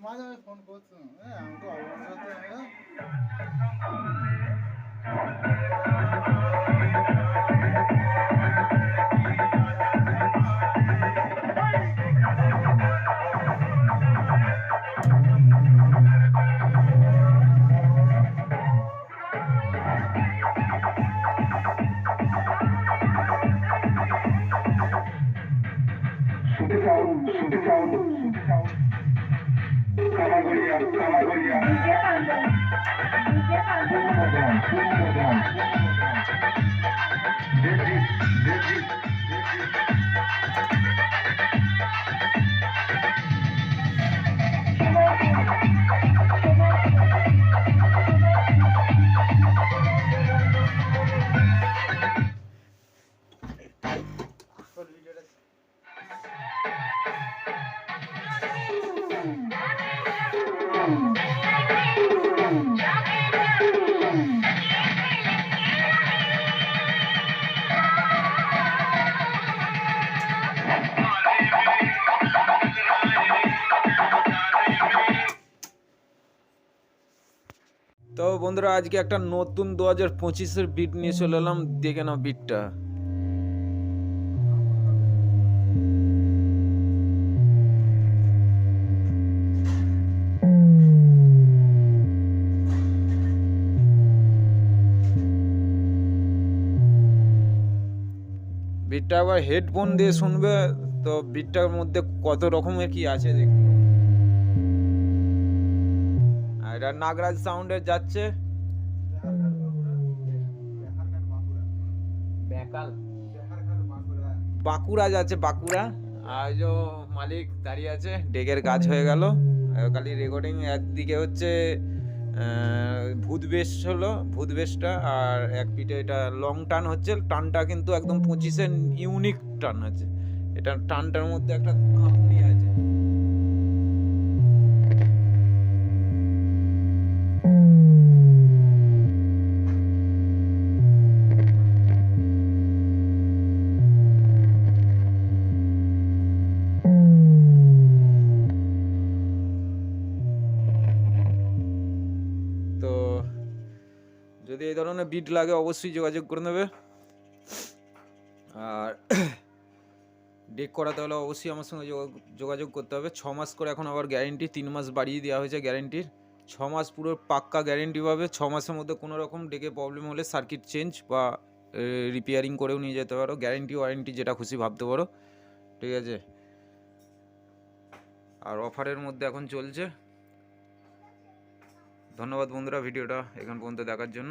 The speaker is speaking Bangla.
মাঝে মাঝে ফোন করছ। হ্যাঁ আমাকে অবসর হ্যাঁ শুনতে Thank you. তো বন্ধুরা, আজকে একটা নতুন দু হাজার পঁচিশের বিট নিয়ে চলে এলাম। দেখে নাও বিটটা বিটটা আবার হেডফোন দিয়ে শুনবে, তো বিটটার মধ্যে কত রকমের কি আছে দেখো এটা নাগরাজ সাউন্ডের যাচ্ছে। বাঁকুড়া যাচ্ছে বাঁকুড়া। আর যে মালিক দাঁড়িয়ে আছে ডেকের কাজ হয়ে গেল। খালি রেকর্ডিং একদিকে হচ্ছে ভূত বেশ হলো ভূত বেশটা আর এক পিঠে এটা লং টান হচ্ছে। টানটা কিন্তু একদম পঁচিশের ইউনিক টান আছে এটা টানটার মধ্যে একটা কাঁপুনি যদি এই ধরনের বিট লাগে, অবশ্যই যোগাযোগ করে নেবে। আর ডেক করাতে হলে অবশ্যই আমার সঙ্গে যোগা- যোগাযোগ করতে হবে। ছ মাস করে এখন আবার গ্যারেন্টি তিন মাস বাড়িয়ে দেওয়া হয়েছে গ্যারেন্টির ছ মাস পুরো পাক্কা গ্যারেন্টি পাবে। ছ মাসের মধ্যে কোনো রকম ডেকে প্রবলেম হলে সার্কিট চেঞ্জ বা রিপেয়ারিং করেও নিয়ে যেতে পারো। গ্যারেন্টি ওয়ারেন্টি যেটা খুশি ভাবতে পারো। ঠিক আছে? আর অফারের মধ্যে এখন চলছে। ধন্যবাদ বন্ধুরা ভিডিওটা এখন পর্যন্ত দেখার জন্য।